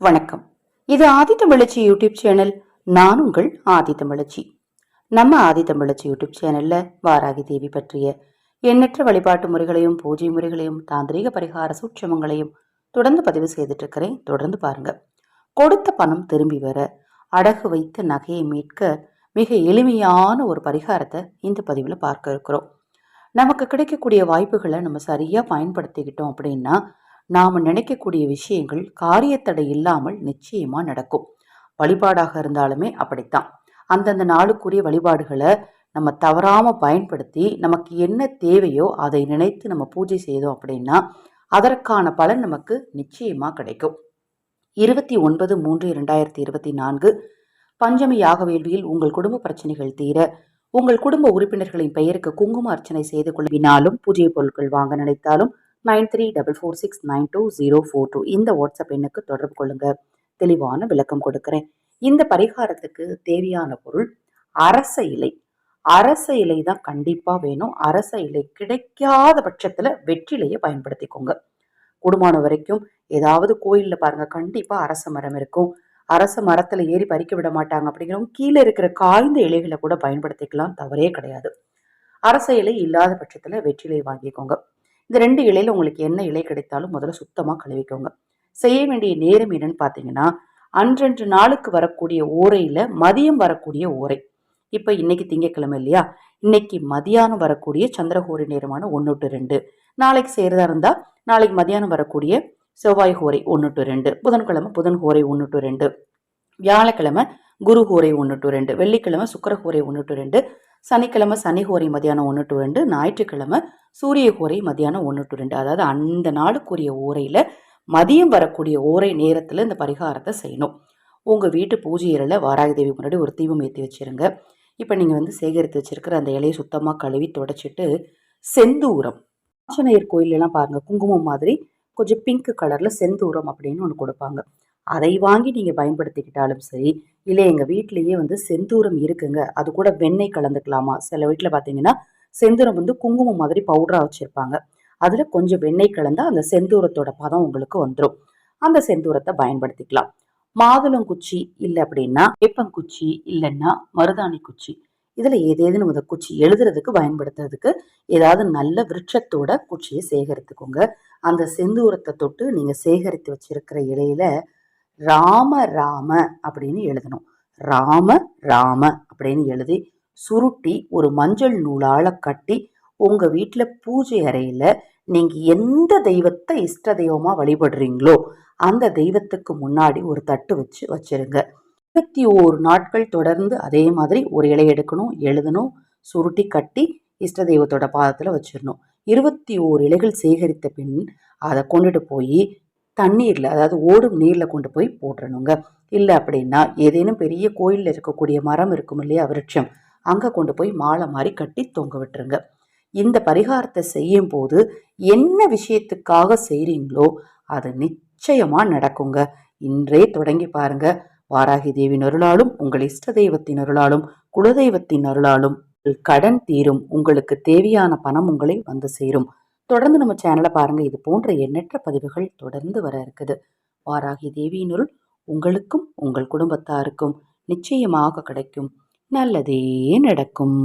வணக்கம். இது ஆதி தமிழச்சி YouTube channel. நான் உங்கள் ஆதி தமிழச்சி. நம்ம ஆதி தமிழச்சி யூடியூப் சேனல்ல வாராகி தேவி பற்றிய எண்ணற்ற வழிபாட்டு முறைகளையும் பூஜை முறைகளையும் தாந்திரீக பரிகார சூட்சமங்களையும் தொடர்ந்து பதிவு செய்துட்டு இருக்கிறேன் தொடர்ந்து பாருங்க. கொடுத்த பணம் திரும்பி வர அடகு வைத்த நகையை மீட்க மிக எளிமையான ஒரு பரிகாரத்தை இந்த பதிவில் பார்க்க இருக்கிறோம். நமக்கு கிடைக்கக்கூடிய வாய்ப்புகளை நம்ம சரியாக பயன்படுத்திக்கிட்டோம் அப்படின்னா நாம் நினைக்கக்கூடிய விஷயங்கள் காரியத்தடை இல்லாமல் நிச்சயமாக நடக்கும். வழிபாடாக இருந்தாலுமே அப்படித்தான். அந்தந்த நாளுக்குரிய வழிபாடுகளை நம்ம தவறாமல் பயன்படுத்தி நமக்கு என்ன தேவையோ அதை நினைத்து நம்ம பூஜை செய்தோம் அப்படின்னா அதற்கான பலன் நமக்கு நிச்சயமாக கிடைக்கும். இருபத்தி ஒன்பது மூன்று இரண்டாயிரத்தி இருபத்தி நான்கு பஞ்சமி யாக வேள்வியில் உங்கள் குடும்ப பிரச்சனைகள் தீர உங்கள் குடும்ப உறுப்பினர்களின் பெயருக்கு குங்கும அர்ச்சனை செய்து கொள்வினாலும் பூஜை பொருட்கள் வாங்க நினைத்தாலும் nine three double four six nine two zero four two இந்த வாட்ஸ்அப் எண்ணுக்கு தொடர்பு கொள்ளுங்க. தெளிவான விளக்கம் கொடுக்குறேன். இந்த பரிகாரத்துக்கு தேவையான பொருள் அரச இலை. அரச இலை தான் கண்டிப்பாக வேணும். அரச இலை கிடைக்காத பட்சத்தில் வெற்றிலையை பயன்படுத்திக்கோங்க. குடும்பமான வரைக்கும் ஏதாவது கோயிலில் பாருங்க கண்டிப்பாக அரச மரம் இருக்கும். அரச மரத்தில் ஏறி பறிக்க விட மாட்டாங்க அப்படிங்கிறவங்க கீழே இருக்கிற காய்ந்த இலைகளை கூட பயன்படுத்திக்கலாம். தவறே கிடையாது. அரச இலை இல்லாத பட்சத்தில் வெற்றிலை வாங்கிக்கோங்க. இந்த ரெண்டு இலையில் உங்களுக்கு என்ன இலை கிடைத்தாலும் முதல்ல சுத்தமாக கழுவிக்கோங்க. செய்ய வேண்டிய நேரம் என்னன்னு பார்த்தீங்கன்னா அன்றன்று நாளுக்கு வரக்கூடிய ஓரையில் மதியம் வரக்கூடிய ஓரை. இப்போ இன்னைக்கு திங்கக்கிழமை இல்லையா? இன்னைக்கு மதியானம் வரக்கூடிய சந்திரஹோரி நேரமான ஒன்று டு ரெண்டு. நாளைக்கு செய்கிறதா இருந்தால் நாளைக்கு மதியானம் வரக்கூடிய செவ்வாய் ஹோரை ஒன்று டு ரெண்டு. புதன்கிழமை புதன் ஹோரை ஒன்று டு ரெண்டு. வியாழக்கிழமை குரு ஹோரை ஒன்று டு ரெண்டு. வெள்ளிக்கிழமை சுக்கர ஹோரை ஒன்று டு ரெண்டு. சனிக்கிழமை சனி ஹோரை மதியானம் ஒன்று டு ரெண்டு ஞாயிற்றுக்கிழமை சூரிய ஹோரை மதியானம் ஒன்று டு ரெண்டு. அதாவது அந்த நாளுக்குரிய ஓரையில் மதியம் வரக்கூடிய ஓரை நேரத்தில் இந்த பரிகாரத்தை செய்யணும். உங்கள் வீட்டு பூஜை அறையில் வாராகி தேவி முன்னாடி ஒரு தீபம் ஏற்றி வச்சுருங்க. இப்போ நீங்கள் வந்து சேகரித்து வச்சுருக்கிற அந்த இலையை சுத்தமாக கழுவி தொடச்சிட்டு செந்தூரம். ஆஞ்சநேயர் கோயிலெலாம் பாருங்கள் குங்குமம் மாதிரி கொஞ்சம் பிங்க் கலரில் செந்தூரம் அப்படின்னு ஒன்று கொடுப்பாங்க. அதை வாங்கி நீங்கள் பயன்படுத்திக்கிட்டாலும் சரி இல்லை எங்கள் வீட்லேயே வந்து செந்தூரம் இருக்குங்க. அது கூட வெண்ணெய் கலந்துக்கலாமா? சில வீட்டில் பார்த்தீங்கன்னா செந்தூரம் வந்து குங்குமம் மாதிரி பவுடராக வச்சுருப்பாங்க. அதில் கொஞ்சம் வெண்ணெய் கலந்தால் அந்த செந்தூரத்தோட பதம் உங்களுக்கு வந்துடும் அந்த செந்தூரத்தை பயன்படுத்திக்கலாம். மாதுளங்குச்சி இல்லை அப்படின்னா வேப்பங்குச்சி இல்லைன்னா மருதாணி குச்சி. இதில் ஏதேதுன்னு அந்த குச்சி எழுதுறதுக்கு பயன்படுத்துறதுக்கு ஏதாவது நல்ல விருட்சத்தோட குச்சியை சேகரித்துக்கோங்க. அந்த செந்தூரத்தை தொட்டு நீங்கள் சேகரித்து வச்சிருக்கிற இலையில ராம ராம அப்படின்னு எழுதணும். ராம ராம அப்படின்னு எழுதி சுருட்டி ஒரு மஞ்சள் நூலால் கட்டி உங்கள் வீட்டில் பூஜை அறையில் நீங்கள் எந்த தெய்வத்தை இஷ்ட தெய்வமாக வழிபடுறீங்களோ அந்த தெய்வத்துக்கு முன்னாடி ஒரு தட்டு வச்சு வச்சிருங்க. இருபத்தி ஓரு நாட்கள் தொடர்ந்து அதே மாதிரி ஒரு இலை எடுக்கணும் எழுதணும் சுருட்டி கட்டி இஷ்ட தெய்வத்தோட பாதத்தில் வச்சிடணும். இருபத்தி ஓரு இலைகள் சேகரித்த பின் அதை கொண்டுட்டு போய் தண்ணீரில் அதாவது ஓடும் நீரில் கொண்டு போய் போட்டுறணுங்க. இல்லை அப்படின்னா ஏதேனும் பெரிய கோயிலில் இருக்கக்கூடிய மரம் இருக்கும் இல்லையா விருட்சம் அங்கே கொண்டு போய் மாலை மாதிரி கட்டி தொங்க விட்டுருங்க. இந்த பரிகாரத்தை செய்யும் போது என்ன விஷயத்துக்காக செய்கிறீங்களோ அது நிச்சயமாக நடக்குங்க. இன்றே தொடங்கி பாருங்க. வாராகி தேவின் அருளாலும் உங்கள் இஷ்ட தெய்வத்தின் அருளாலும் குலதெய்வத்தின் அருளாலும் கடன் தீரும் உங்களுக்கு தேவையான பணம் உங்களை வந்து சேரும். தொடர்ந்து நம்ம சேனலை பாருங்கள் இது போன்ற எண்ணற்ற பதிவுகள் தொடர்ந்து வர இருக்குது. வாராகி தேவியினுள் உங்களுக்கும் உங்கள் குடும்பத்தாருக்கும் நிச்சயமாக கிடைக்கும். நல்லதே நடக்கும்.